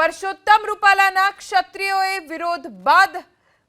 પરસોત્તમ રૂપાલાના ક્ષત્રિયોએ વિરોધ બાદ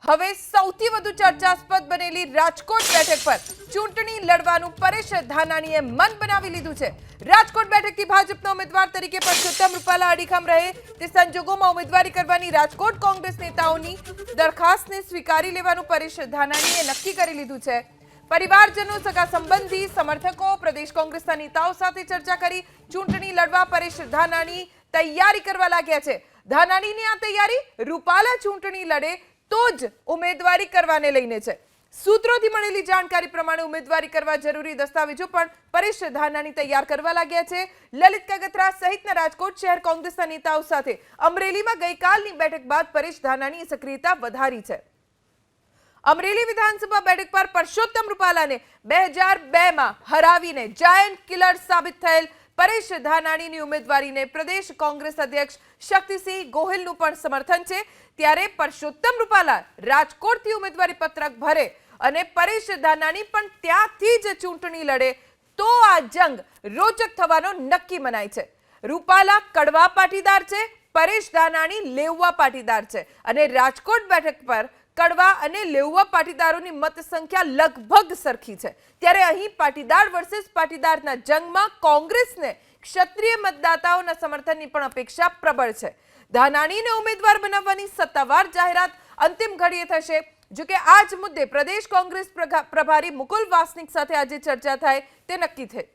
હવે સૌથી વધુ ચર્ચાસ્પદ બનેલી રાજકોટ બેઠક પર ચૂંટણી લડવાનું પરેશ ધાનાણીએ મન બનાવી લીધું છે. રાજકોટ બેઠકથી ભાજપના ઉમેદવાર તરીકે પરસોત્તમ રૂપાલા અડીખમ રહે. તે સંજોગોમાં ઉમેદવારી કરવાની રાજકોટ કોંગ્રેસ નેતાઓની દરખાસ્તને સ્વીકારી લેવાનું પરેશ ધાનાણીએ નક્કી કરી લીધું છે. પરિવારજનો, સગા સંબંધી, સમર્થકો, પ્રદેશ કોંગ્રેસના નેતાઓ સાથે ચર્ચા કરી ચૂંટણી લડવા પરેશ ધાનાણી તૈયારી કરવા લાગ્યા છે. ધાનાણીની આ તૈયારી રૂપાલા ચૂંટણી લડે તો જ ઉમેદવારી કરવાને લઈને છે. સૂત્રોથી મળેલી જાણકારી પ્રમાણે ઉમેદવારી કરવા જરૂરી દસ્તાવેજો પણ પરેશ ધાનાણી તૈયાર કરવા લાગ્યા છે. લલિત કગતરા સહિતના રાજકોટ શહેર કોંગ્રેસના નેતાઓ સાથે અમરેલીમાં ગઈકાલની બેઠક બાદ પરેશ ધાનાણીએ સક્રિયતા વધારી છે. અમરેલી વિધાનસભા બેઠક પર પરસોત્તમ રૂપાલાને બે હજાર બેમાં હરાવીને જાયન્ટ કિલર સાબિત થયેલ પરેશ ધાનાણીની ઉમેદવારીને પ્રદેશ કોંગ્રેસ અધ્યક્ષ શક્તિસિંહ ગોહિલનું પણ સમર્થન છે. ત્યારે પરસોત્તમ રૂપાલા રાજકોટથી ઉમેદવારી પત્રક ભરે અને પરેશ ધાનાણી પણ ત્યાંથી જ ચૂંટણી લડે તો આ જંગ રોચક થવાનો નક્કી મનાય છે. રૂપાલા કડવા પાટીદાર છે, પરેશ ધાનાણી લેવવા પાટીદાર છે અને રાજકોટ બેઠક પર કડવા અને લેવવા પાટીદારોની મત સંખ્યા લગભગ સરખી છે. ત્યારે અહીં પાટીદાર વર્સેસ પાટીદારના જંગમાં કોંગ્રેસને ક્ષત્રિય મતદાતાઓના સમર્થનની પણ અપેક્ષા પ્રબળ છે. ધાનાણીને ઉમેદવાર બનાવવાની સત્તાવાર જાહેરાત અંતિમ ઘડીએ થશે. જો કે આ જ મુદ્દે પ્રદેશ કોંગ્રેસ પ્રભારી મુકુલ વાસનિક સાથે આજે ચર્ચા થાય તે નક્કી થઈ.